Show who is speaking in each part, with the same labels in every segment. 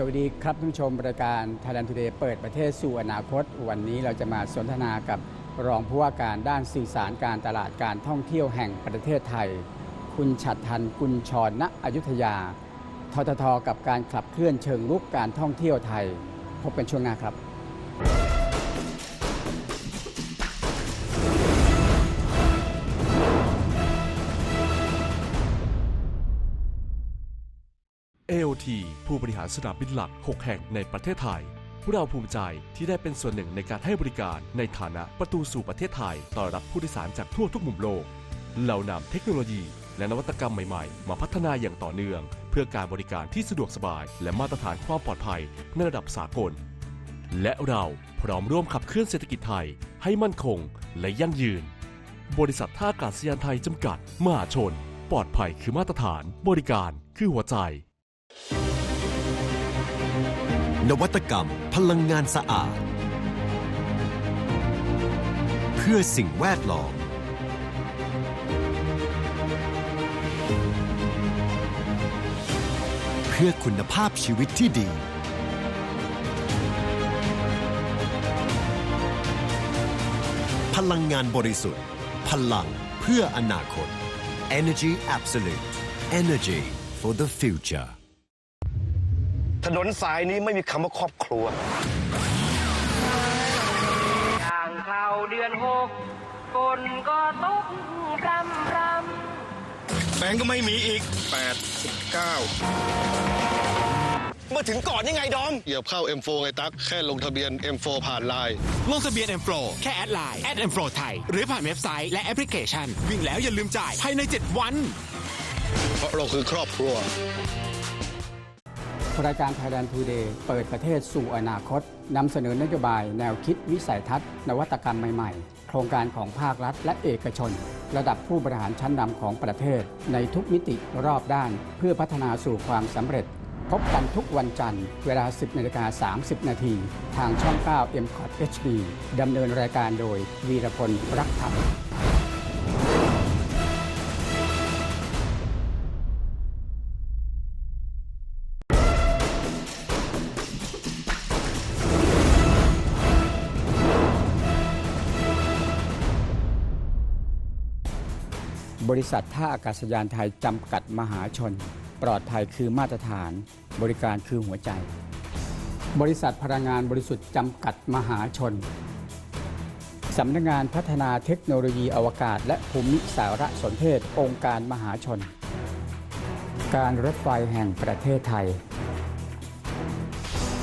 Speaker 1: สวัสดีครับท่านผู้ชมรายการ Thailand Today เปิดประเทศสู่อนาคต วันนี้เราจะมาสนทนากับรองผู้ว่าการด้านสื่อสารการตลาดการท่องเที่ยวแห่งประเทศไทย คุณฉัตรทันกุลชรณอยุธยาทททกับการขับเคลื่อนเชิงรุกการท่องเที่ยวไทย พบกันช่วงหน้าครับ
Speaker 2: หารสนามบินหลัก 6 แห่งในประเทศไทย พวกเราภูมิใจที่ได้เป็นส่วนหนึ่งในการให้บริการในฐานะประตูสู่ประเทศไทยต้อนรับผู้โดยสารจากทั่วทุกมุมโลก เรานำเทคโนโลยี และนวัตกรรมใหม่ๆ มาพัฒนาอย่างต่อเนื่อง เพื่อการบริการที่สะดวกสบาย และมาตรฐานความปลอดภัยในระดับสากล และเราพร้อมร่วมขับเคลื่อนเศรษฐกิจไทย ให้มั่นคงและยั่งยืน บริษัทท่าอากาศยานไทยจำกัด มหาชน ปลอดภัยคือมาตรฐาน บริการคือหัวใจ
Speaker 3: นวัตกรรมพลังงานสะอาด เพื่อสิ่งแวดล้อม เพื่อคุณภาพชีวิตที่ดี พลังงานบริสุทธิ์ พลังเพื่ออนาคต Energy Absolute Energy for the future
Speaker 4: ถนนสายนี้ไม่มีคำว่าครอบครัว
Speaker 5: ย่างเข้าเดือนหกฝนก็ตกพรำพร
Speaker 4: แบงก์ก็ไม่มีอีก8 9เมื่อถึงก่อนยังไงดอม
Speaker 6: เหยียบเข้า M4 ไงตั๊กแค่ลงทะเบียน M4 ผ่านไลน์
Speaker 7: ลงทะเบียน M Pro แค่แอดไลน์แอด M Pro ไทย หรือผ่านเว็บไซต์และแอปพลิเคชัน วิ่งแล้วอย่าลืมจ่ายภายใน 7 วัน
Speaker 6: เพราะเราคือครอบครัว
Speaker 1: รายการ Thailand Today เปิดประเทศสู่อนาคตนำเสนอนโยบายแนวคิดวิสัยทัศน์ นวัตกรรมใหม่ๆ โครงการของภาครัฐและเอกชน ระดับผู้บริหารชั้นนำของประเทศ ในทุกมิติรอบด้าน เพื่อพัฒนาสู่ความสำเร็จ พบกันทุกวันจันทร์ เวลา 10นาฬิกา30 นาที ทางช่อง 9 m c o t HD ดำเนินรายการโดยวีรพลรักธรรม บริษัทท่าอากาศยานไทยจำกัดมหาชน ปลอดภัยคือมาตรฐาน บริการคือหัวใจ บริษัทพลังงานบริสุทธิ์จำกัดมหาชนสำนักงานพัฒนาเทคโนโลยีอวกาศ และภูมิสารสนเทศองค์การมหาชน การรถไฟแห่งประเทศไทย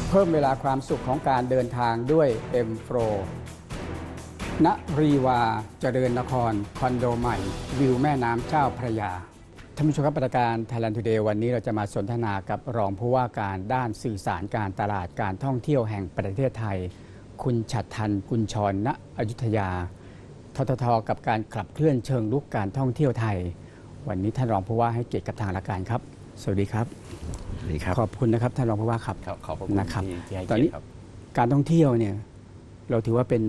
Speaker 1: เพิ่มเวลาความสุขของการเดินทางด้วย M Pro ณรีวาเจริญนคร คอนโดใหม่ วิวแม่น้ำเจ้าพระยาท่านผู้ชมครับประการ Thailand Today วันนี้เราจะมาสนทนากับรองผู้ว่าการด้านสื่อสารการตลาดการท่องเที่ยวแห่งประเทศไทย คุณฉัตรทันกุลชรณอยุธยาทททกับการขับเคลื่อนเชิงลุกการท่องเที่ยวไทย วันนี้ท่านรองผู้ว่าให้เกียรติกับทางรายการครับ สวัสดีครับ
Speaker 8: สวัสดีครับ
Speaker 1: ขอบคุณนะครับท่านรองผู้ว่าครับ
Speaker 8: ครับขอบพระคุณ
Speaker 1: นะครับ
Speaker 8: ที่ที่ให้
Speaker 1: ตอน
Speaker 8: เกียร
Speaker 1: นี้
Speaker 8: ติครับ
Speaker 1: การท่องเที่ยวเนี่ยเราถือว่าเป็น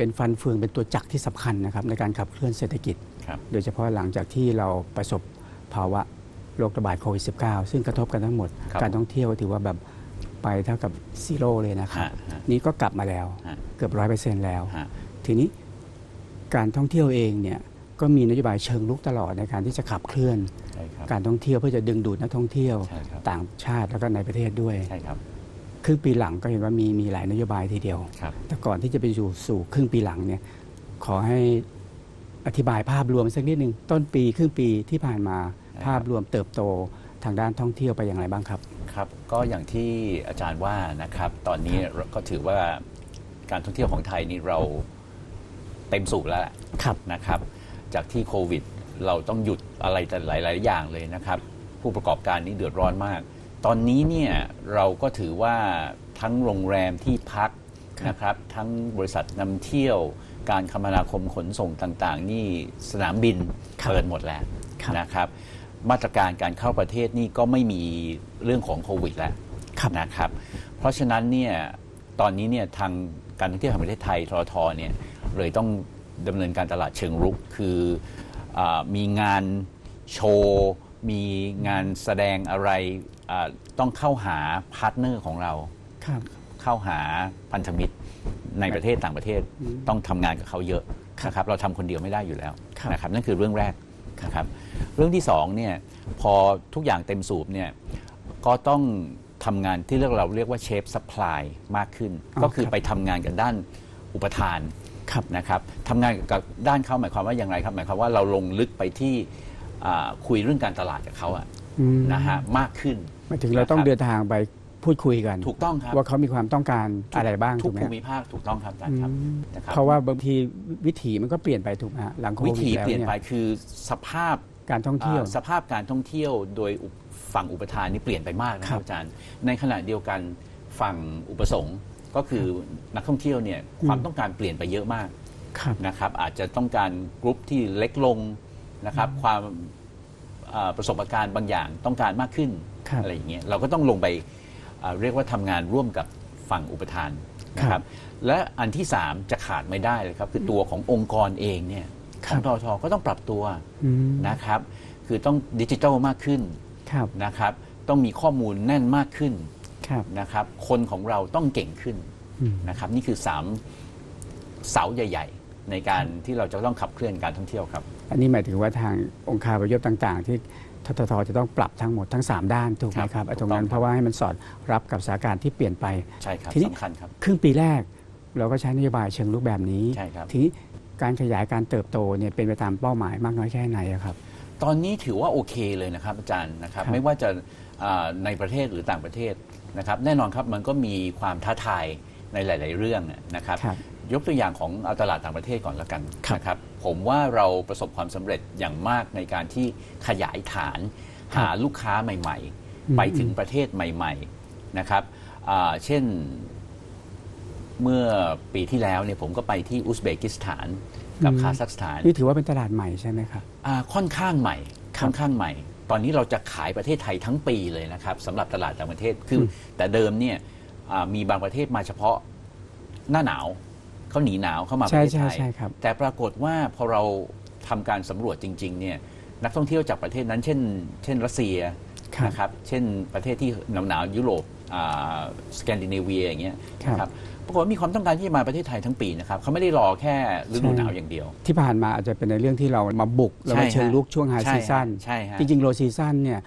Speaker 1: เป็นฟันเฟืองเป็นตัวจักรที่สำคัญนะครับในการขับเคลื่อนเศรษฐกิจ
Speaker 8: ครับ
Speaker 1: โดยเฉพาะหลังจากที่เราประสบภาวะโรคระบาดโควิด -19 ซึ่งกระทบกันทั้งหมด
Speaker 8: ครับ
Speaker 1: การท่องเที่ยวถือว่าแบบไปเท่ากับซีโร่เลยนะครับ
Speaker 8: ฮะฮะ
Speaker 1: นี่ก็กลับมาแล้ว
Speaker 8: ฮะ
Speaker 1: เกือบร้อยเปอร์เซ็นต์แล้ว
Speaker 8: ฮะ
Speaker 1: ทีนี้การท่องเที่ยวเองเนี่ยก็มีนโยบายเชิงลุกตลอดในการที่จะขับเคลื่อน
Speaker 8: ใช่ครับ
Speaker 1: การท่องเที่ยวเพื่อจะดึงดูดนักท่องเที่ยว
Speaker 8: ใช่ครับ
Speaker 1: ต่างชาติแล้วก็ในประเทศด้วย
Speaker 8: ใช่ครับ
Speaker 1: ครึ่งปีหลังก็เห็นว่ามีมีหลายนโยบายทีเดียว
Speaker 8: ครับ
Speaker 1: แต่ก่อนที่จะไปสู่สู่ครึ่งปีหลังเนี่ยขอให้อธิบายภาพรวมสักนิดหนึ่งต้นปีครึ่งปีที่ผ่านมา
Speaker 8: ได้ครับ
Speaker 1: ภาพรวมเติบโตทางด้านท่องเที่ยวไปอย่างไรบ้างครับ
Speaker 8: ครับ ก็อย่างที่อาจารย์ว่านะครับ ตอนนี้เราก็ถือว่าการท่องเที่ยวของไทยนี่เราเต็มสูบแล้วแหละ
Speaker 1: ครับ
Speaker 8: นะครับ จากที่โควิด เราต้องหยุดอะไรแต่หลาย ๆ อย่างเลยนะครับ ผู้ประกอบการนี้เดือดร้อนมาก ตอนนี้เนี่ยเราก็ถือว่าทั้งโรงแรมที่พักนะครับทั้งบริษัทนำเที่ยว การคมนาคมขนส่งต่างๆ นี่สนามบิน
Speaker 1: ครับ
Speaker 8: เปิดหมดแล้ว
Speaker 1: ครับ
Speaker 8: นะครับ มาตรการการเข้าประเทศนี่ก็ไม่มีเรื่องของโควิดแล้วนะครับ เพราะฉะนั้นเนี่ยตอนนี้เนี่ยทางการท่องเที่ยวแห่งประเทศไทยทรทเนี่ยเลยต้องดำเนินการตลาดเชิงรุกคืออามีงานโชว์ มีงานแสดงอะไร อ่าต้องเข้าหาพาร์ทเนอร์ของเรา
Speaker 1: ครับ
Speaker 8: เข้าหาพันธมิตรในประเทศต่างประเทศต้องทำงานกับเขาเยอะนะครับเราทำคนเดียวไม่ได้อยู่แล้ว
Speaker 1: ครับ
Speaker 8: นะครับนั่นคือเรื่องแรกนะครับเรื่องที่สองเนี่ยพอทุกอย่างเต็มสูบเนี่ยก็ต้องทำงานที่เรียกเราเรียกว่าเชฟซัพพลายมากขึ้นก็คือไปทำงานกับด้านอุปทาน
Speaker 1: ครับ
Speaker 8: นะครับทำงานกับด้านเขาหมายความว่าอย่างไรครับ หมายความว่าเราลงลึกไปที่อ่าคุยเรื่องการตลาดกับเขาอะ
Speaker 1: อืม
Speaker 8: นะฮะมากขึ้น
Speaker 1: หมายถึงเราต้อง
Speaker 8: นะครับ
Speaker 1: เดินทางไปพูดคุยกัน
Speaker 8: ถูกต้องครับ
Speaker 1: ว่าเขามีความต้องการอะไรบ้าง
Speaker 8: ทุ
Speaker 1: ถู
Speaker 8: ก
Speaker 1: กไหม
Speaker 8: ภู
Speaker 1: ฮะ
Speaker 8: มิภาคถูกต้องครับอาจารย์ครับ
Speaker 1: อืม
Speaker 8: นะครับ
Speaker 1: เพราะว่าบางทีวิถีมันก็เปลี่ยนไปถูกไหมฮะหลังโควิ
Speaker 8: วิ
Speaker 1: ด
Speaker 8: ถี
Speaker 1: แล้ว
Speaker 8: เปลี่ยน
Speaker 1: เนี่ย
Speaker 8: ไปคือสภาพ
Speaker 1: การท่องเที่ยว
Speaker 8: อ่าสภาพการท่องเที่ยวโดยอุปฝั่งอุปทานนี่เปลี่ยนไปมากนะค
Speaker 1: ครั
Speaker 8: รับบอาจารย์ ในขณะเดียวกันฝั่งอุปสงค์ก็คือนักท่องเที่ยวเนี่ยความต้องการเปลี่ยนไปเยอะมาก
Speaker 1: ครับ
Speaker 8: นะครับอาจจะต้องการกรุ๊ปที่เล็กลงนะครับความอ่าประสบการณ์บางอย่างต้องการมากขึ้น
Speaker 1: ครับ
Speaker 8: อะไรอย่างเงี้ยเราก็ต้องลงไปอ่าเรียกว่าทำงานร่วมกับฝั่งอุปทานนะค
Speaker 1: ครั
Speaker 8: รับบและอันที่สามจะขาดไม่ได้เลยครับ คือตัวขององค์กรเองเนี่ย
Speaker 1: ค
Speaker 8: ข
Speaker 1: รั
Speaker 8: อบงททก็ต้องปรับตัว
Speaker 1: อืม
Speaker 8: นะครับ คือต้องดิจิทัลมากขึ้น
Speaker 1: ครับ
Speaker 8: นะครับต้องมีข้อมูลแน่นมากขึ้น
Speaker 1: ครับ
Speaker 8: นะครับ คนของเราต้องเก่งขึ้น
Speaker 1: อืม
Speaker 8: นะครับนี่คือสามเสาใหญ่ ๆ ในการที่เราจะต้องขับเคลื่อนการท่องเที่ยวครับ
Speaker 1: อันนี้หมายถึงว่าทางองค์คาพยพต่าง ๆ ที่ ทททจะต้องปรับทั้งหมดทั้ง 3 ด้านถูกไหม
Speaker 8: ครับ
Speaker 1: ครับไอ้
Speaker 8: ถู
Speaker 1: ตร
Speaker 8: ก
Speaker 1: ง
Speaker 8: ต้อง
Speaker 1: นั้น
Speaker 8: ครับ
Speaker 1: เพราะว่าให้มันสอดรับกับสถานการณ์ที่เปลี่ยนไป
Speaker 8: ใช่ครับ
Speaker 1: ทีนี้
Speaker 8: สำคัญครับ
Speaker 1: ครึ่งปีแรก เราก็ใช้นโยบายเชิงลุกแบบนี้
Speaker 8: ใช่ครับ
Speaker 1: ทีนี้การขยายการเติบโตเนี่ยเป็นไปตามเป้าหมายมากน้อยแค่ไหนอะครับ
Speaker 8: ตอนนี้ถือว่าโอเคเลยนะครับอาจารย์นะครับ
Speaker 1: ครับ
Speaker 8: ไม่ว่าจะอ่าในประเทศหรือต่างประเทศนะครับแน่นอนครับมันก็มีความท้าทายในหลาย ๆ เรื่องนะครับ
Speaker 1: ครับ
Speaker 8: ยกตัวอย่างของเอาตลาดต่างประเทศก่อนละกัน
Speaker 1: ครับ
Speaker 8: นะครับผมว่าเราประสบความสำเร็จอย่างมากในการที่ขยายฐาน
Speaker 1: ครับ
Speaker 8: หาลูกค้าใหม่
Speaker 1: อืม
Speaker 8: ๆไปถึงประเทศใหม่ ๆนะครับอ่าเช่นเมื่อปีที่แล้วเนี่ยผมก็ไปที่อุซเบกิสถานกับคาซัคสถาน
Speaker 1: นี่ถือว่าเป็นตลาดใหม่ใช่ไหมครับ
Speaker 8: อ่าค่อนข้างใหม่
Speaker 1: ครับ
Speaker 8: ค่อนข้างใหม่ ตอนนี้เราจะขายประเทศไทยทั้งปีเลยนะครับสำหรับตลาดต่างประเทศคืออ
Speaker 1: ม
Speaker 8: แต่เดิมเนี่ยอ่ามีบางประเทศมาเฉพาะหน้าหนาว เขาหนีหนาวเข้ามาประ
Speaker 1: ใช่
Speaker 8: เทศ
Speaker 1: ใช่
Speaker 8: ไทย
Speaker 1: ใช่ครับ
Speaker 8: แต่ปรากฏว่าพอเราทำการสำรวจจริง ๆ เนี่ยนักท่องเที่ยวจากประเทศนั้น เช่น เช่นรัสเซีย
Speaker 1: ครับ
Speaker 8: นะครับเช่นประเทศที่หนาวหนาวๆยุโรปอ่าสแกนดิเนเวียอย่างเงี้ย
Speaker 1: ครับ
Speaker 8: นะครับปรากฏว่ามีความต้องการที่จะมาประเทศไทยทั้งปีนะครับเขาไม่ได้รอแค่ฤดู
Speaker 1: ใช่
Speaker 8: หนาวอย่างเดียว
Speaker 1: ที่ผ่านมาอาจจะเป็นในเรื่องที่เรามาบุกเรามา
Speaker 8: ใช่ฮะ
Speaker 1: เชิงลุกช่วงไฮ
Speaker 8: ใช่
Speaker 1: ซี
Speaker 8: ฮะ
Speaker 1: ซั่น
Speaker 8: ใช่ฮะ
Speaker 1: จริงๆโลซีซั่นเนี่ย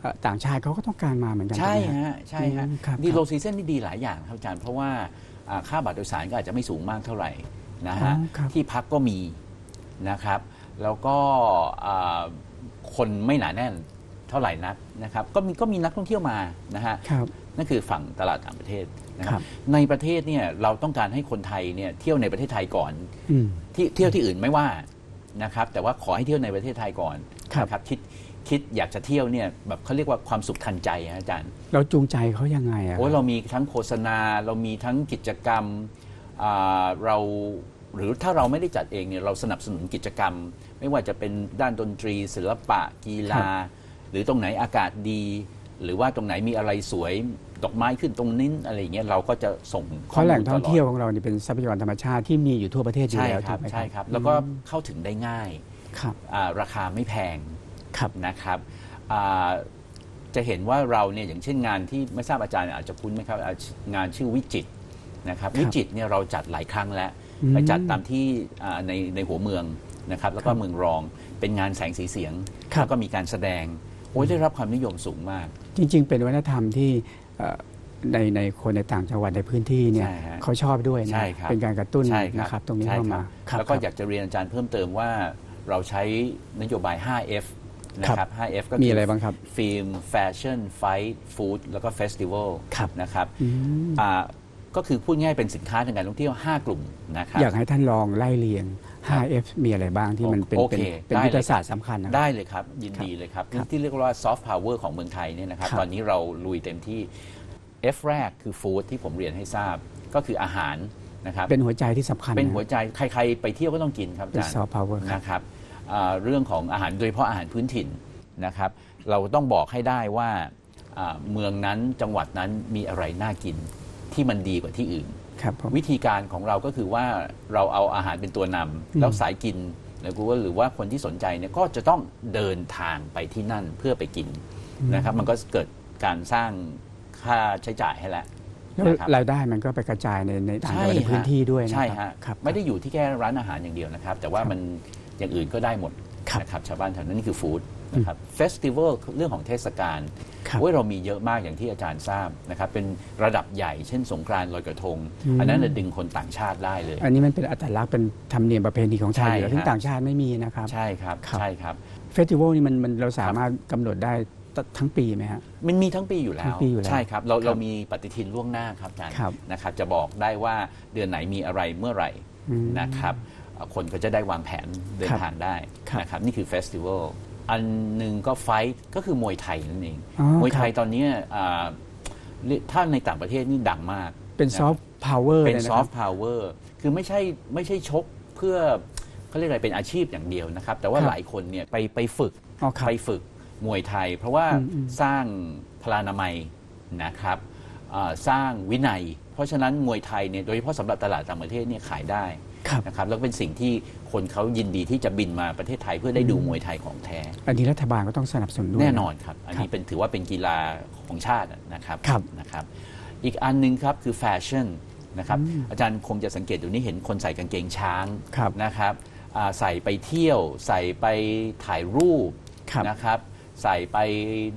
Speaker 1: เอ่อต่างชาติเขาก็ต้องการมาเหมือนกัน
Speaker 8: ใช่
Speaker 1: ถูกไหม
Speaker 8: ฮะใช่ฮะ
Speaker 1: อืมครับ
Speaker 8: ดี
Speaker 1: ครับ
Speaker 8: โลซีซันนี่ดีหลายอย่างครับอาจารย์เพราะว่าอ่า ค่าบัตรโดยสารก็อาจจะไม่สูงมากเท่าไหร่นะฮะ
Speaker 1: อ๋อครับ
Speaker 8: ที่พักก็มีนะครับ แล้วก็อ่าคนไม่หนาแน่นเท่าไหร่นักนะครับก็มีก็มีนักท่องเที่ยวมานะฮะ
Speaker 1: ครับ
Speaker 8: นั่นคือฝั่งตลาดต่างประเทศนะค
Speaker 1: ครั
Speaker 8: รับบในประเทศเนี่ยเราต้องการให้คนไทยเนี่ยเที่ยวในประเทศไทยก่อน
Speaker 1: อืม
Speaker 8: ที่เที่ยวที่อื่นไม่ว่านะครับแต่ว่าขอให้เที่ยวในประเทศไทยก่อน
Speaker 1: ครับ
Speaker 8: นะครับคิด คิดอยากจะเที่ยวเนี่ยแบบเขาเรียกว่าความสุขทันใจนะอาจารย์
Speaker 1: เราจูงใจเขายังไงอะ
Speaker 8: โอ้ยเรามีทั้งโฆษณา เรามีทั้งกิจกรรมอ่าเราหรือถ้าเราไม่ได้จัดเองเนี่ยเราสนับสนุนกิจกรรม ไม่ว่าจะเป็นด้านดนตรี ศิลปะกีฬา หรือตรงไหนอากาศดี หรือว่าตรงไหนมีอะไรสวยดอกไม้ขึ้นตรงนี้อะไรอย่างเงี้ยเราก็จะส่ง
Speaker 1: เพ
Speaker 8: ข้อ
Speaker 1: ราะ
Speaker 8: มูล
Speaker 1: แหล่งท่องเที่ยว
Speaker 8: ตล
Speaker 1: ของเรานี่เป็นทรัพยากรธรรมชาติที่มีอยู่ทั่วประเทศ
Speaker 8: อด
Speaker 1: อยู่
Speaker 8: ใช่
Speaker 1: แล้ว
Speaker 8: ครั
Speaker 1: ถู
Speaker 8: บ
Speaker 1: กไหม
Speaker 8: ใช่ครับ
Speaker 1: อืม
Speaker 8: แล้วก็เข้าถึงได้ง่าย
Speaker 1: ครับ
Speaker 8: อ่าราคาไม่แพง
Speaker 1: ครับ
Speaker 8: นะครับอ่าจะเห็นว่าเราเนี่ยอย่างเช่นงานที่ไม่ทราบอาจารย์อาจจะคุ้นไหมครับอ่างานชื่อวิจิตรนะครับ
Speaker 1: ครับ
Speaker 8: วิจิตรเนี่ยเราจัดหลายครั้งแล้ว
Speaker 1: อืม
Speaker 8: ไปจัดตามที่อ่าในในหัวเมืองนะครับแล้วก็
Speaker 1: ครับ
Speaker 8: เมืองรองเป็นงานแสงสีเสียง
Speaker 1: ครับ
Speaker 8: แล้วก็มีการแสดงโอ้ยได้รับความนิยมสูงมาก
Speaker 1: จริง ๆ เป็นวัฒนธรรมที่เอ่อในในคนในต่างจังหวัดในพื้นที่เนี่ย
Speaker 8: ใช่ฮะ
Speaker 1: เขาชอบด้วยนะ
Speaker 8: ใช่ครับ
Speaker 1: เป็นการกระตุ้น
Speaker 8: ใช่ค
Speaker 1: นะครับตรงนี้
Speaker 8: ใช่
Speaker 1: เข้า
Speaker 8: ค
Speaker 1: มา
Speaker 8: บ
Speaker 1: ครับ
Speaker 8: แล้วก็
Speaker 1: ครับ
Speaker 8: อยากจะเรียนอาจารย์เพิ่มเติมว่าเราใช้นโยบาย 5F นะค
Speaker 1: ครั
Speaker 8: รับ
Speaker 1: บ
Speaker 8: 5F ก็
Speaker 1: มีอะไรบ้างครับ
Speaker 8: ฟิล์มแฟชั่นไฟท์ฟู้ดแล้วก็เฟสติวัล
Speaker 1: ครับ
Speaker 8: นะครับ
Speaker 1: อืม
Speaker 8: อ่าก็คือพูดง่ายเป็นสินค้าทางการท่องเที่ยว 5 กลุ่มนะครับ
Speaker 1: อยากให้ท่านลองไล่เรียง 5F มีอะไรบ้างที่มันเป็น
Speaker 8: โอ
Speaker 1: เป็น
Speaker 8: เค
Speaker 1: เป็น
Speaker 8: ได้
Speaker 1: ยุทธ
Speaker 8: เลย
Speaker 1: ศาสตร์สำคัญนะครับ
Speaker 8: ได้เลยครับ ยินดีเลยครับ
Speaker 1: ครับ
Speaker 8: ที่เรียกว่าซอฟต์พาวเวอร์ของเมืองไทยเนี่ยนะครับ
Speaker 1: ครับ
Speaker 8: ตอนนี้เราลุยเต็มที่ F แรกคือฟู้ดที่ผมเรียนให้ทราบก็คืออาหารนะครับ
Speaker 1: เป็นหัวใจที่สำคัญ
Speaker 8: เป็น
Speaker 1: นะ
Speaker 8: หัวใจใครๆ ไปเที่ยวก็ต้องกินครับอา
Speaker 1: เป็น
Speaker 8: จารย์
Speaker 1: ซอฟต์พาวเวอร์ครับ
Speaker 8: นะครับอ่า เรื่องของอาหารโดยเฉพาะอาหารพื้นถิ่นนะครับ เราต้องบอกให้ได้ว่าอ่าเมืองนั้นจังหวัดนั้นมีอะไรน่ากินที่มันดีกว่าที่อื่น
Speaker 1: ครับผม
Speaker 8: วิธีการของเราก็คือว่าเราเอาอาหารเป็นตัวนำแล้วสายกินแล้วก็ว่าหรือว่าคนที่สนใจเนี่ยก็จะต้องเดินทางไปที่นั่นเพื่อไปกินนะครับ มันก็เกิดการสร้างค่าใช้จ่ายให้แล้ว
Speaker 1: แล้ว
Speaker 8: นะครับ
Speaker 1: รายได้มันก็ไปกระจายในในต่างจังหวัดใน
Speaker 8: ฮะ
Speaker 1: พื้นที่ด้วยนะ
Speaker 8: ใช่
Speaker 1: ครั
Speaker 8: ฮะ
Speaker 1: บครับ
Speaker 8: ไม่ได้อยู่ที่แค่ร้านอาหารอย่างเดียวนะครับ แต่ว่ามัน อย่างอื่นก็ได้หมด
Speaker 1: ครับ
Speaker 8: นะครับชาวบ้านแถวนั้นนี่คือฟู้ดนะครับเฟสติวัลเรื่องของเทศกาล
Speaker 1: ครับ
Speaker 8: โอ้ยเรามีเยอะมากอย่างที่อาจารย์ทราบนะครับเป็นระดับใหญ่เช่นสงกรานต์ลอยกระทง
Speaker 1: อืม
Speaker 8: อันนั้นนะดึงคนต่างชาติได้เลย
Speaker 1: อันนี้มันเป็นอัตลักษณ์เป็นธรรมเนียมประเพณีของไทยอยู่แล้ว
Speaker 8: ใช่
Speaker 1: ที่
Speaker 8: ฮะ
Speaker 1: ต่างชาติไม่มีนะครับ
Speaker 8: ใช่ครับ
Speaker 1: ครับ
Speaker 8: ใช่ครับ
Speaker 1: เฟสติวัลนี่มันมันเราสามารถกำหนดได้ตทั้งปีไหมฮะ
Speaker 8: มันมีทั้งปีอยู่แล้
Speaker 1: ทั้
Speaker 8: ว
Speaker 1: งปีอยู่แล้ว
Speaker 8: ใช่ครับเรา
Speaker 1: ครับ
Speaker 8: เรามีปฏิทินล่วงหน้าครับอาจารย์
Speaker 1: ครับ
Speaker 8: นะครับจะบอกได้ว่าเดือนไหนมีอะไรเมื่อไหร่
Speaker 1: อืม
Speaker 8: นะครับเอ่อ คนก็จะได้วางแผนเดิน
Speaker 1: ครับ
Speaker 8: ทางได้
Speaker 1: ครับ
Speaker 8: นะครับนี่คือเฟสติวัลอันหนึ่งก็ไฟท์ก็คือมวยไทยนั่นเอง
Speaker 1: อ๋อ
Speaker 8: มวยไทย
Speaker 1: ครับ
Speaker 8: ตอนเนี้ยอ่าเรียกถ้าในต่างประเทศนี่ดังมาก
Speaker 1: เป็น
Speaker 8: นะ
Speaker 1: ซอฟต์พาวเวอร์
Speaker 8: เป็น
Speaker 1: เลยนะ
Speaker 8: ซ
Speaker 1: ค
Speaker 8: อ
Speaker 1: รั
Speaker 8: ฟต์พาวเวอร์คือไม่ใช่ไม่ใช่ชกเพื่อเขาเรียกอะไรเป็นอาชีพอย่างเดียวนะครับ แต่ว่า
Speaker 1: ครับ
Speaker 8: หลายคนเนี่ยไปไปฝึก
Speaker 1: อ๋อครับ
Speaker 8: ไปฝึกมวยไทย เพราะว่า
Speaker 1: อืมอืม
Speaker 8: สร้างพลานามัยนะครับอ่าสร้างวินัย เพราะฉะนั้นมวยไทยเนี่ยโดยเฉพาะสำหรับตลาดต่างประเทศเนี่ยขายได้
Speaker 1: ครับ
Speaker 8: นะครับแล้วก็เป็นสิ่งที่คนเขายินดีที่จะบินมาประเทศไทยเพื่อได้ดูมวยไทยของแท้
Speaker 1: อันนี้รัฐบาลก็ต้องสนับสนุนด้วย
Speaker 8: แน่นอนครับ อัน
Speaker 1: ครั
Speaker 8: นี้
Speaker 1: บ
Speaker 8: เป็นถือว่าเป็นกีฬาของชาตินะครับ
Speaker 1: ครับ
Speaker 8: นะครับ อีกอันหนึ่งครับคือแฟชั่นนะครับ
Speaker 1: อืม
Speaker 8: อาจารย์คงจะสังเกตอยู่นี้เห็นคนใส่กางเกงช้าง
Speaker 1: ครับ
Speaker 8: นะครับอ่าใส่ไปเที่ยว ใส่ไปถ่ายรูป
Speaker 1: ครับ
Speaker 8: นะครับใส่ไป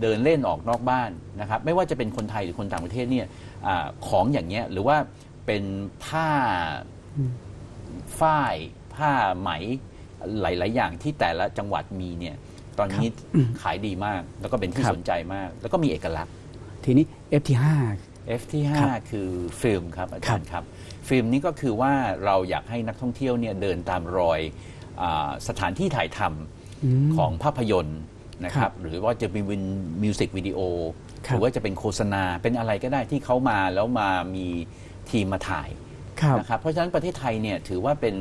Speaker 8: เดินเล่นออกนอกบ้านนะครับไม่ว่าจะเป็นคนไทยหรือคนต่างประเทศเนี่ยอาของอย่างเงี้ยหรือว่าเป็นผ้า
Speaker 1: อืม
Speaker 8: ฝ้ายผ้าไหมหลาย ๆ อย่างที่แต่ละจังหวัดมีเนี่ยตอนนี้ขายดีมาก แล้วก็เป็นที่
Speaker 1: ครับ
Speaker 8: สนใจมาก แล้วก็มีเอกลักษณ์
Speaker 1: ทีนี้ FT5
Speaker 8: F ที่
Speaker 1: ครับ
Speaker 8: 5คือฟิล์มครับอาจารย์ครับ ฟิล์มนี้ก็คือว่าเราอยากให้นักท่องเที่ยวเนี่ยเดินตามรอยอาสถานที่ถ่ายท
Speaker 1: อืมำ
Speaker 8: ของภาพยนตร์นะค
Speaker 1: ครั
Speaker 8: รับบหรือว่าจะเป็นมิวสิกวิดีโอ
Speaker 1: ครับ
Speaker 8: หรือว่าจะเป็นโฆษณาเป็นอะไรก็ได้ที่เขามาแล้วมามีทีมมาถ่าย
Speaker 1: ครับ
Speaker 8: นะครับเพราะฉะนั้นประเทศไทยเนี่ยถือว่าเป็น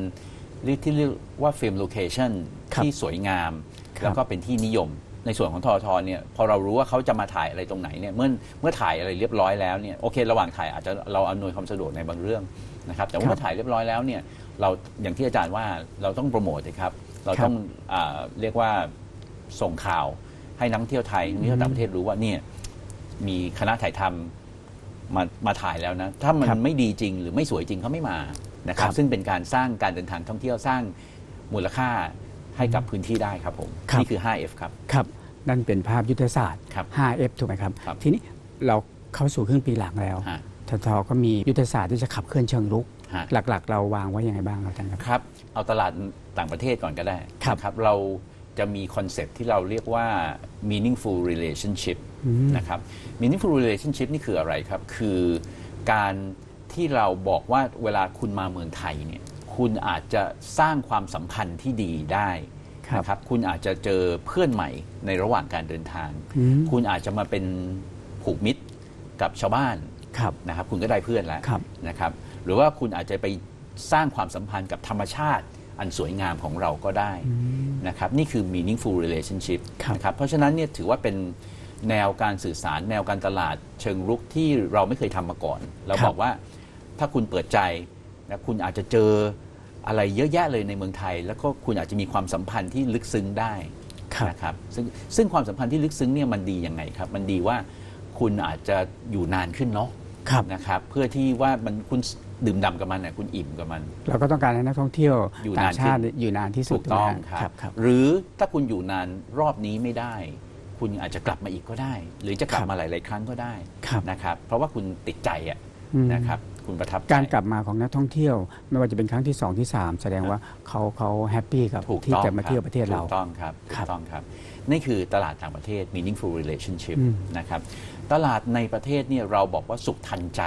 Speaker 8: เรียกที่เรียกว่าฟิล์มโลเคชัน
Speaker 1: ครับ
Speaker 8: ที่สวยงาม
Speaker 1: ครับ
Speaker 8: แล้วก็เป็นที่นิยม ในส่วนของทอทเนี่ยพอเรารู้ว่าเขาจะมาถ่ายอะไรตรงไหนเนี่ยเมื่อเมื่อถ่ายอะไรเรียบร้อยแล้วเนี่ยโอเค ระหว่างถ่ายอาจจะเราอำนวยความสะดวกในบางเรื่องนะครับแต่ว่าเมื่อถ่ายเรียบร้อยแล้วเนี่ยเราอย่างที่อาจารย์ว่าเราต้องโปรโมทนะครับเราต้องอาเรียกว่าส่งข่าวให้นักท่องเที่ยวไทยนักท่องเที่ยวต่างประเทศรู้ว่าเนี่ยมีคณะถ่ายทำ มามาถ่ายแล้วนะ ถ้ามัน
Speaker 1: ครับ
Speaker 8: ไม่ดีจริงหรือไม่สวยจริงเขาไม่มานะครับ
Speaker 1: ครับ
Speaker 8: ซึ่งเป็นการสร้างการเดินทางท่องเที่ยวสร้างมูลค่าให้กับพื้นที่ได้ครับผม
Speaker 1: ครับ
Speaker 8: นี่คือ 5F ครับ
Speaker 1: ครับ นั่นเป็นภาพยุทธศาสตร์
Speaker 8: ครับ
Speaker 1: 5F ถูกไหมครับ
Speaker 8: ครับ
Speaker 1: ทีนี้เราเข้าสู่ครึ่งปีหลังแล้ว
Speaker 8: ฮะ
Speaker 1: ททก็มียุทธศาสตร์ที่จะขับเคลื่อนเชิงรุก
Speaker 8: ฮะ
Speaker 1: หลักๆ เราวางไว้ยังไงบ้างครับอาจารย์ครับ
Speaker 8: ครับเอาตลาดต่างประเทศก่อนก็ได้
Speaker 1: ครับ
Speaker 8: นะครับเรา จะมีคอนเซปต์ที่เราเรียกว่า meaningful relationship
Speaker 1: อืม
Speaker 8: นะครับ meaningful relationship นี่คืออะไรครับ คือการที่เราบอกว่าเวลาคุณมาเมืองไทยเนี่ยคุณอาจจะสร้างความสัมพันธ์ที่ดีได้
Speaker 1: ครับ
Speaker 8: นะครับคุณอาจจะเจอเพื่อนใหม่ในระหว่างการเดินทาง
Speaker 1: อืม
Speaker 8: คุณอาจจะมาเป็นผูกมิตรกับชาวบ้าน
Speaker 1: ครับ
Speaker 8: นะครับ คุณก็ได้เพื่อนแล้ว
Speaker 1: ครับ
Speaker 8: นะครับ หรือว่าคุณอาจจะไปสร้างความสัมพันธ์กับธรรมชาติ อันสวยงามของเราก็ได้นะครับนี่คือ meaningful relationship
Speaker 1: ครับ
Speaker 8: นะครับเพราะฉะนั้นเนี่ยถือว่าเป็นแนวการสื่อสารแนวการตลาดเชิงรุกที่เราไม่เคยทำมาก่อน เรา
Speaker 1: ครับ
Speaker 8: บอกว่าถ้าคุณเปิดใจนะคุณอาจจะเจออะไรเยอะแยะเลยในเมืองไทย แล้วก็คุณอาจจะมีความสัมพันธ์ที่ลึกซึ้งได้
Speaker 1: ครับ
Speaker 8: นะครับซึ่งซึ่งความสัมพันธ์ที่ลึกซึ้งเนี่ยมันดียังไงครับมันดีว่าคุณอาจจะอยู่นานขึ้นเนาะ
Speaker 1: ครับ
Speaker 8: นะครับเพื่อที่ว่ามันคุณ ดื่มด่ำกับมันน่ะคุณอิ่มกับมัน
Speaker 1: เราก็ต้องการให้นักท่องเที่ยว
Speaker 8: อยู่
Speaker 1: ต่านา
Speaker 8: งน
Speaker 1: ชาติ
Speaker 8: ขึ้น
Speaker 1: อยู่นานที่สุด
Speaker 8: ถูกต้อง
Speaker 1: นะ
Speaker 8: ค
Speaker 1: ค
Speaker 8: รั
Speaker 1: รับบครับ
Speaker 8: หรือถ้าคุณอยู่นานรอบนี้ไม่ได้ คุณอาจจะกลับมาอีกก็ได้ หรือจะกลับ
Speaker 1: ครับ
Speaker 8: มาหลาย ๆ ครั้งก็ได้
Speaker 1: ครับ
Speaker 8: นะครับ เพราะว่าคุณติดใจอะ
Speaker 1: อืม
Speaker 8: นะครับคุณประทับใจ
Speaker 1: การกลับมาของนักท่องเที่ยว ไม่ว่าจะเป็นครั้งที่ 2 ที่ 3 แสดงว่าเขาเขาแฮปปี้กับ
Speaker 8: ถูก
Speaker 1: ที่
Speaker 8: ต้อง
Speaker 1: จะมาเที่ยว
Speaker 8: คบ
Speaker 1: ประเทศเรา
Speaker 8: ถูกต้องครับ
Speaker 1: ค
Speaker 8: ถู
Speaker 1: รับ
Speaker 8: กต้องครับนี่คือตลาดต่างประเทศ meaningful relationship
Speaker 1: อืม
Speaker 8: นะครับตลาดในประเทศเนี่ยเราบอกว่าสุขทันใจ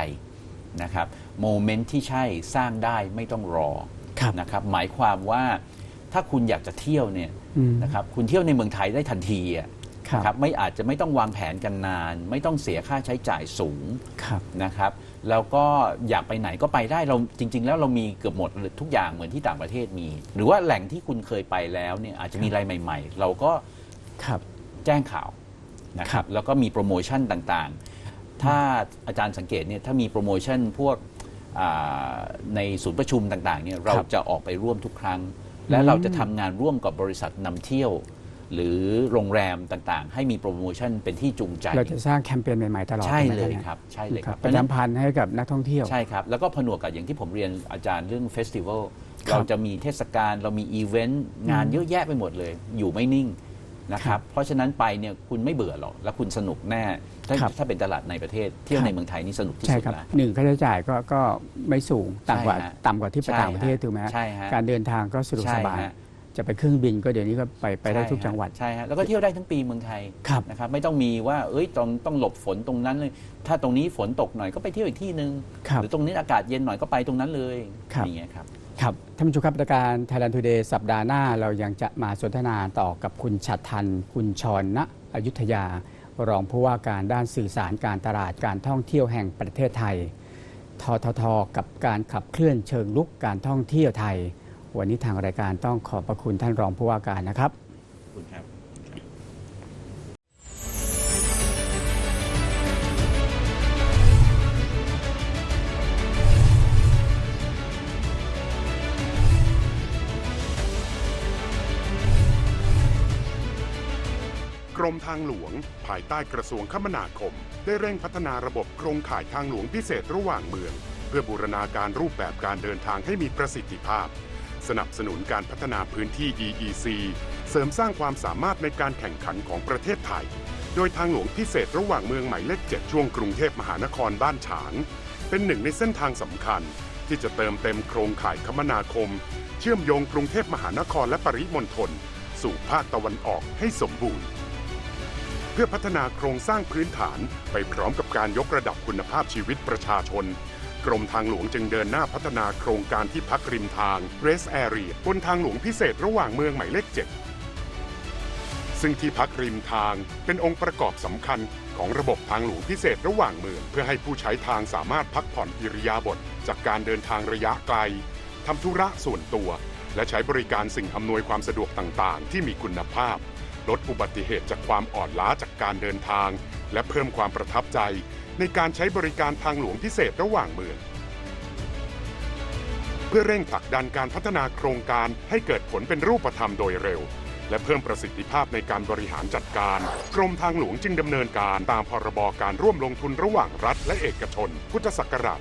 Speaker 8: นะครับโมเมนต์ที่ใช่สร้างได้ไม่ต้องรอ
Speaker 1: ครับ
Speaker 8: นะครับหมายความว่าถ้าคุณอยากจะเที่ยวเนี่ย
Speaker 1: อืม
Speaker 8: นะครับคุณเที่ยวในเมืองไทยได้ทันทีอะ
Speaker 1: ครับ
Speaker 8: นะครับไม่อาจจะไม่ต้องวางแผนกันนาน ไม่ต้องเสียค่าใช้จ่ายสูง
Speaker 1: ครับ
Speaker 8: นะครับแล้วก็อยากไปไหนก็ไปได้เราจริง ๆ แล้วเรามีเกือบหมดเลยทุกอย่างเหมือนที่ต่างประเทศมี หรือว่าแหล่งที่คุณเคยไปแล้วเนี่ยอาจจะมีอะไรใหม่ ๆ เราก็
Speaker 1: ครับ
Speaker 8: แจ้งข่าวนะค
Speaker 1: ครั
Speaker 8: รับบแล้วก็มีโปรโมชั่นต่างๆ ถ้าอาจารย์สังเกตเนี่ยถ้ามีโปรโมชั่นพวกอ่าในศูนย์ประชุมต่างๆเนี่ยเราจะออกไปร่วมทุกครั้ง และเราจะทำงานร่วมกับบริษัทนำเที่ยว หรือโรงแรมต่างๆ ให้มีโปรโมชั่นเป็นที่จูงใจ
Speaker 1: เราจะสร้างแคมเปญใหม่ๆตลอด
Speaker 8: ใช่
Speaker 1: ไหม
Speaker 8: เลย
Speaker 1: นี่
Speaker 8: ครับใช่เลยครับ
Speaker 1: ประชาสัมพันธ์ให้กับนักท่องเที่ยว
Speaker 8: ใช่ครับแล้วก็ผนวกกับอย่างที่ผมเรียนอาจารย์เรื่องเฟสติวัล
Speaker 1: ครับ
Speaker 8: เราจะมีเทศกาลเรามีอีเวนต์งานเยอะแยะไปหมดเลย อยู่ไม่นิ่ง นะค
Speaker 1: ครั
Speaker 8: รับ
Speaker 1: บ
Speaker 8: เพราะฉะนั้นไปเนี่ยคุณไม่เบื่อหรอก แล้วคุณสนุกแน่ถ้า
Speaker 1: ครับ
Speaker 8: ถ้าเป็นตลาดในประเทศเที่ยว
Speaker 1: ครับ
Speaker 8: ในเมืองไทยนี่สนุกที่
Speaker 1: ใช่
Speaker 8: สุด
Speaker 1: ครับ
Speaker 8: แล้ว
Speaker 1: หนึ่งค่าใช้จ่ายก็ก็ไม่สูงต่ำกว่า
Speaker 8: ใช่ฮะ
Speaker 1: ต่ำกว่าที่
Speaker 8: ใช่
Speaker 1: ต่างประเทศ
Speaker 8: ฮะ
Speaker 1: ถูกไหมฮะ
Speaker 8: ใช่ฮะ
Speaker 1: การเดินทางก็สะดวก
Speaker 8: ใช่
Speaker 1: สบาย
Speaker 8: ฮะ
Speaker 1: จะไปเครื่องบินก็เดี๋ยวนี้ก็ไปไปได้ทุก
Speaker 8: ใช่ฮะ
Speaker 1: จังหวัด
Speaker 8: ใช่ฮะแล้วก็เที่ยวได้ทั้งปีเมืองไทย
Speaker 1: ครับ
Speaker 8: นะครับไม่ต้องมีว่าเอ้ยต้องต้องหลบฝนตรงนั้นเลย ถ้าตรงนี้ฝนตกหน่อยก็ไปเที่ยวอีกที่หนึ่ง
Speaker 1: ครับ
Speaker 8: หรือตรงนี้อากาศเย็นหน่อยก็ไปตรงนั้นเลย
Speaker 1: ครับ
Speaker 8: อย่างเงี้ยครับ
Speaker 1: ครับท่านผู้ชมครับรายการ Thailand Today สัปดาห์หน้าเรายังจะมาสนทนาต่อกับคุณฉัตรทัน คุณชรณอยุธยา รองผู้ว่าการด้านสื่อสารการตลาดการท่องเที่ยวแห่งประเทศไทย ททท กับการขับเคลื่อนเชิงลุกการท่องเที่ยวไทย วันนี้ทางรายการต้องขอบพระคุณท่านรองผู้ว่าการนะครับ
Speaker 8: ขอบคุณครับ
Speaker 4: รมทางหลวง ภายใต้กระทรวงคมนาคม ได้เร่งพัฒนาระบบโครงข่ายทางหลวงพิเศษระหว่างเมือง เพื่อบูรณาการรูปแบบการเดินทางให้มีประสิทธิภาพ สนับสนุนการพัฒนาพื้นที่ EEC เสริมสร้างความสามารถในการแข่งขันของประเทศไทย โดยทางหลวงพิเศษระหว่างเมืองหมายเลข7ช่วงกรุงเทพมหานครบ้านฉาง เป็นหนึ่งในเส้นทางสำคัญ ที่จะเติมเต็มโครงข่ายคมนาคม เชื่อมโยงกรุงเทพมหานครและปริมณฑลสู่ภาคตะวันออกให้สมบูรณ์ เพื่อพัฒนาโครงสร้างพื้นฐานไปพร้อมกับการยกระดับคุณภาพชีวิตประชาชน กรมทางหลวงจึงเดินหน้าพัฒนาโครงการที่พักริมทาง Rest Area บนทางหลวงพิเศษระหว่างเมืองหมายเลข7ซึ่งที่พักริมทางเป็นองค์ประกอบสำคัญของระบบทางหลวงพิเศษระหว่างเมือง เพื่อให้ผู้ใช้ทางสามารถพักผ่อนอิริยาบถจากการเดินทางระยะไกลทำธุระส่วนตัว และใช้บริการสิ่งอำนวยความสะดวกต่าง ๆ ที่มีคุณภาพ ลดอุบัติเหตุจากความอ่อนล้าจากการเดินทาง และเพิ่มความประทับใจ ในการใช้บริการทางหลวงพิเศษระหว่างเมือง เพื่อเร่งผลักดันการพัฒนาโครงการให้เกิดผลเป็นรูปธรรมโดยเร็ว และเพิ่มประสิทธิภาพในการบริหารจัดการ กรมทางหลวงจึงดำเนินการตามพรบการร่วมลงทุนระหว่างรัฐและเอกชน พุทธศักราช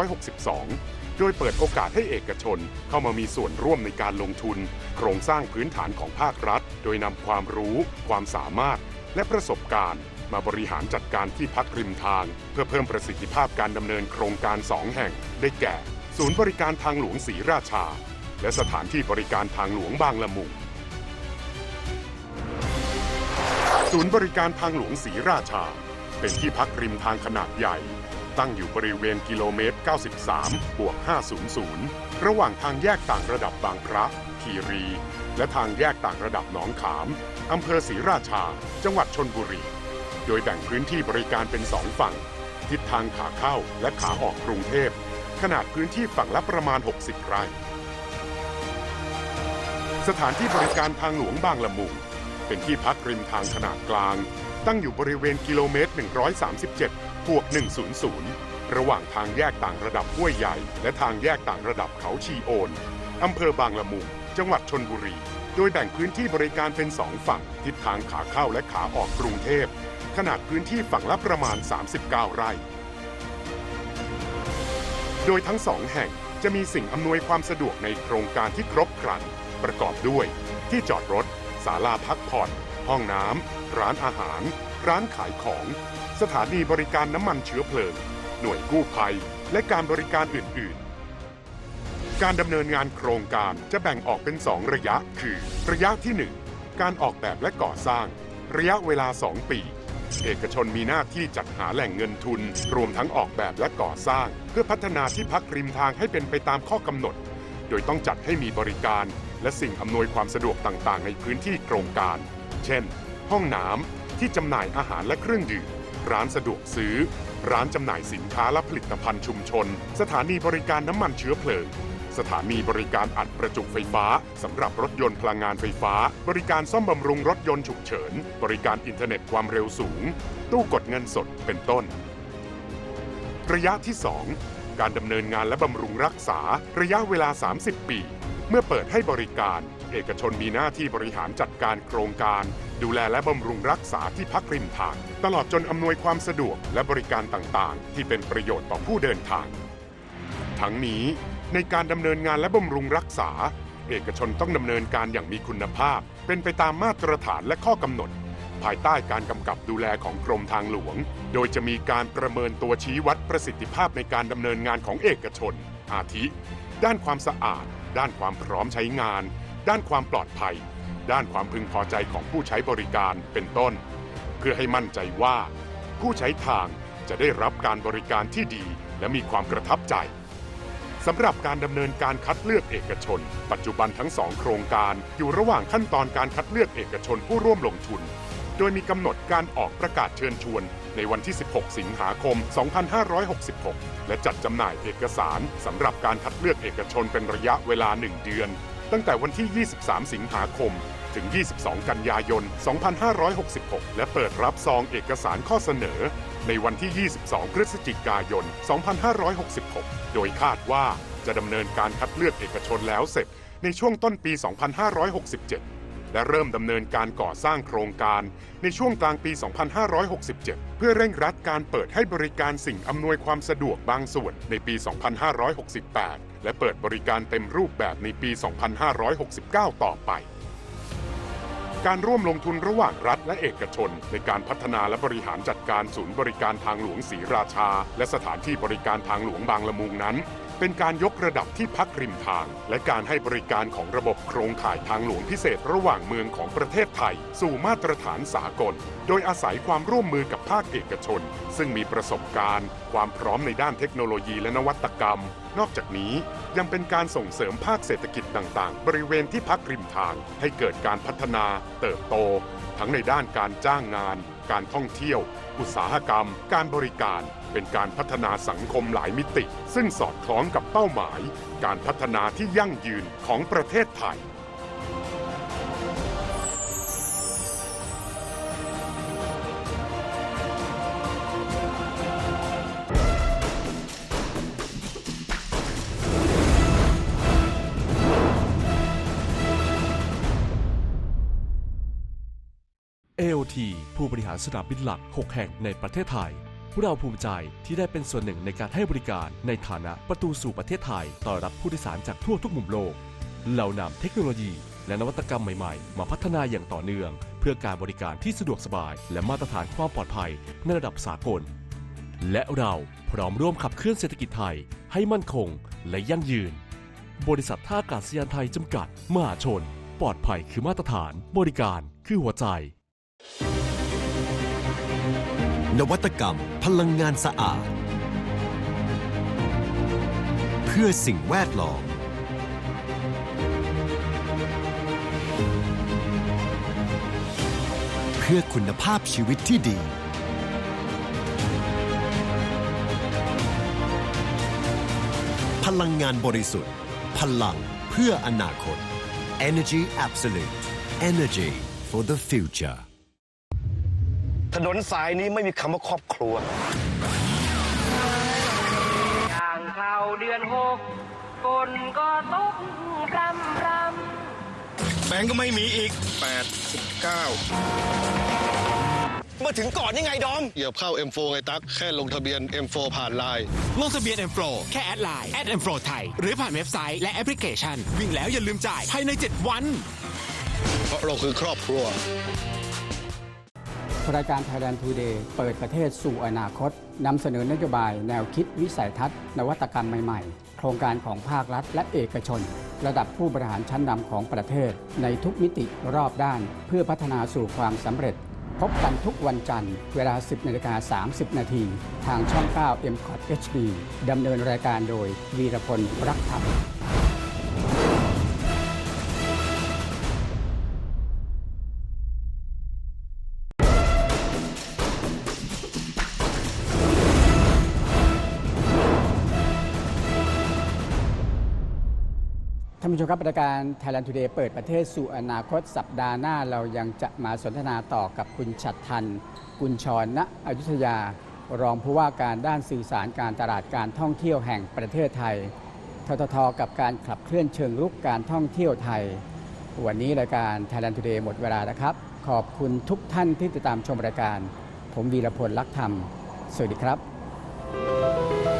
Speaker 4: 2562 โดยเปิดโอกาสให้เอกชนเข้ามามีส่วนร่วมในการลงทุน โครงสร้างพื้นฐานของภาครัฐ โดยนำความรู้ ความสามารถ และประสบการณ์ มาบริหารจัดการที่พักริมทาง เพื่อเพิ่มประสิทธิภาพการดำเนินโครงการสองแห่ง ได้แก่ ศูนย์บริการทางหลวงศรีราชา และสถานที่บริการทางหลวงบางละมุงศูนย์บริการทางหลวงศรีราชา เป็นที่พักริมทางขนาดใหญ่ ตั้งอยู่บริเวณกิโลเมตร 93 บวก 500 ระหว่างทางแยกต่างระดับบางพระ คีรี และทางแยกต่างระดับหนองขาม อำเภอศรีราชา จังหวัดชนบุรี โดยแบ่งพื้นที่บริการเป็นสองฝั่ง ทิศทางขาเข้าและขาออกกรุงเทพ ขนาดพื้นที่ฝั่งละประมาณ 60 ไร่ สถานที่บริการทางหลวงบางละมุง เป็นที่พักริมทางขนาดกลาง ตั้งอยู่บริเวณกิโลเมตร 137 บวก 100 ระหว่างทางแยกต่างระดับห้วยใหญ่ และทางแยกต่างระดับเขาชีโอน อำเภอบางละมุง จังหวัดชนบุรี โดยแบ่งพื้นที่บริการเป็นสองฝั่ง ทิศทางขาเข้าและขาออกกรุงเทพ ขนาดพื้นที่ฝั่งละประมาณ 39 ไร่ โดยทั้งสองแห่งจะมีสิ่งอำนวยความสะดวกในโครงการที่ครบครัน ประกอบด้วย ที่จอดรถศาลาพักผ่อน ห้องน้ำร้านอาหาร ร้านขายของ สถานีบริการน้ำมันเชื้อเพลิง หน่วยกู้ภัย และการบริการอื่น ๆ การดำเนินงานโครงการจะแบ่งออกเป็น 2 ระยะ คือ ระยะที่ 1 การออกแบบและก่อสร้าง ระยะเวลา 2 ปี เอกชนมีหน้าที่จัดหาแหล่งเงินทุน รวมทั้งออกแบบและก่อสร้าง เพื่อพัฒนาที่พักริมทางให้เป็นไปตามข้อกำหนด โดยต้องจัดให้มีบริการ และสิ่งอำนวยความสะดวกต่าง ๆ ในพื้นที่โครงการ เช่น ห้องน้ำที่จำหน่ายอาหารและเครื่องดื่ม ร้านสะดวกซื้อ ร้านจำหน่ายสินค้าและผลิตภัณฑ์ชุมชน สถานีบริการน้ำมันเชื้อเพลิง สถานีบริการอัดประจุไฟฟ้าสำหรับรถยนต์พลังงานไฟฟ้า บริการซ่อมบำรุงรถยนต์ฉุกเฉิน บริการอินเทอร์เน็ตความเร็วสูง ตู้กดเงินสดเป็นต้น ระยะที่ 2 การดำเนินงานและบำรุงรักษาระยะเวลา 30 ปี เมื่อเปิดให้บริการ เอกชนมีหน้าที่บริหารจัดการโครงการ ดูแลและบำรุงรักษาที่พักริมทาง ตลอดจนอำนวยความสะดวกและบริการต่างๆ ที่เป็นประโยชน์ต่อผู้เดินทาง ทั้งนี้ในการดำเนินงานและบำรุงรักษา เอกชนต้องดำเนินการอย่างมีคุณภาพ เป็นไปตามมาตรฐานและข้อกำหนด ภายใต้การกำกับดูแลของกรมทางหลวง โดยจะมีการประเมินตัวชี้วัดประสิทธิภาพในการดำเนินงานของเอกชน อาทิ ด้านความสะอาด ด้านความพร้อมใช้งาน ด้านความปลอดภัย ด้านความพึงพอใจของผู้ใช้บริการเป็นต้น เพื่อให้มั่นใจว่า ผู้ใช้ทางจะได้รับการบริการที่ดีและมีความประทับใจสำหรับการดำเนินการคัดเลือกเอกชน ปัจจุบันทั้งสองโครงการอยู่ระหว่างขั้นตอนการคัดเลือกเอกชนผู้ร่วมลงทุน โดยมีกำหนดการออกประกาศเชิญชวน ในวันที่ 16 สิงหาคม 2566 และจัดจำหน่ายเอกสารสำหรับการคัดเลือกเอกชนเป็นระยะเวลา 1 เดือน ตั้งแต่วันที่ 23 สิงหาคม ถึง 22 กันยายน 2566 และเปิดรับซองเอกสารข้อเสนอ ในวันที่ 22 พฤศจิกายน 2566 โดยคาดว่าจะดำเนินการคัดเลือกเอกชนแล้วเสร็จในช่วงต้นปี 2567 และเริ่มดำเนินการก่อสร้างโครงการในช่วงกลางปี 2567 เพื่อเร่งรัดการเปิดให้บริการสิ่งอำนวยความสะดวกบางส่วนในปี 2568 และเปิดบริการเต็มรูปแบบในปี 2569 ต่อไปการร่วมลงทุนระหว่างรัฐและเอกชน ในการพัฒนาและบริหารจัดการศูนย์บริการทางหลวงศรีราชา และสถานที่บริการทางหลวงบางละมุงนั้น เป็นการยกระดับที่พักริมทาง และการให้บริการของระบบโครงข่ายทางหลวงพิเศษระหว่างเมืองของประเทศไทย สู่มาตรฐานสากล โดยอาศัยความร่วมมือกับภาคเอกชน ซึ่งมีประสบการณ์ ความพร้อมในด้านเทคโนโลยีและนวัตกรรม นอกจากนี้ยังเป็นการส่งเสริมภาคเศรษฐกิจต่างๆ บริเวณที่พักริมทาง ให้เกิดการพัฒนา เติบโต ทั้งในด้านการจ้างงาน การท่องเที่ยว อุตสาหกรรม การบริการ เป็นการพัฒนาสังคมหลายมิติ ซึ่งสอดคล้องกับเป้าหมาย การพัฒนาที่ยั่งยืนของประเทศไทย
Speaker 2: AOT ผู้บริหารสนามบินหลัก 6 แห่งในประเทศไทย เราภูมิใจที่ได้เป็นส่วนหนึ่งในการให้บริการในฐานะประตูสู่ประเทศไทยต้อนรับผู้โดยสารจากทั่วทุกมุมโลก เรานำเทคโนโลยี และนวัตกรรมใหม่ๆ มาพัฒนาอย่างต่อเนื่อง เพื่อการบริการที่สะดวกสบาย และมาตรฐานความปลอดภัยในระดับสากล และเราพร้อมร่วมขับเคลื่อนเศรษฐกิจไทยให้มั่นคงและยั่งยืน บริษัทท่าอากาศยานไทยจำกัด มหาชน ปลอดภัยคือมาตรฐาน บริการคือหัวใจ
Speaker 3: นวัตกรรม พลังงานสะอาด เพื่อสิ่งแวดล้อมเพื่อคุณภาพชีวิตที่ดี พลังงานบริสุทธิ์ พลังเพื่ออนาคต Energy Absolute Energy for the future
Speaker 6: ถนนสายนี้ไม่มีคำว่าครอบครัว
Speaker 5: ย่างเข้าเดือนหกฝนก็ตกพรำพรำ
Speaker 7: แบงก์ก็ไม่มีอีก
Speaker 6: 89
Speaker 7: มาถึงก่อนยังไงดอม
Speaker 6: เหยียบเข้า M4 ไงตั๊กแค่ลงทะเบียน M4 ผ่านไลน์
Speaker 7: ลงทะเบียน M Pro แค่แอดไลน์ M Pro ไทย หรือผ่านเว็บไซต์และแอปพลิเคชัน วิ่งแล้วอย่าลืมจ่ายภายใน 7 วัน
Speaker 6: เพราะเราคือครอบครัว
Speaker 1: รายการ Thailand Today เปิดประเทศสู่อนาคตนำเสนอนโยบายแนวคิดวิสัยทัศน์ นวัตกรรมใหม่ๆ โครงการของภาครัฐและเอกชน ระดับผู้บริหารชั้นนำของประเทศ ในทุกมิติรอบด้าน เพื่อพัฒนาสู่ความสำเร็จ พบกันทุกวันจันทร์ เวลา 10นาฬิกา30 นาที ทางช่อง 9 m c o t HD ดำเนินรายการโดยวีรพลรักธรรมานผู้ชมครับรายการ Thailand Today เปิดประเทศสู่อนาคตสัปดาห์หน้าเรายังจะมาสนทนาต่อกับคุณชัดทัน กุญชรณอยุธยา รองผู้ว่าการด้านสื่อสารการตลาดการท่องเที่ยวแห่งประเทศไทย ทททกับการขับเคลื่อนเชิงรุกการท่องเที่ยวไทย วันนี้รายการ Thailand Today หมดเวลาแล้วครับ ขอบคุณทุกท่านที่ติดตามชมรายการ ผมวีรพลลักษณ์ธรรม สวัสดีครับ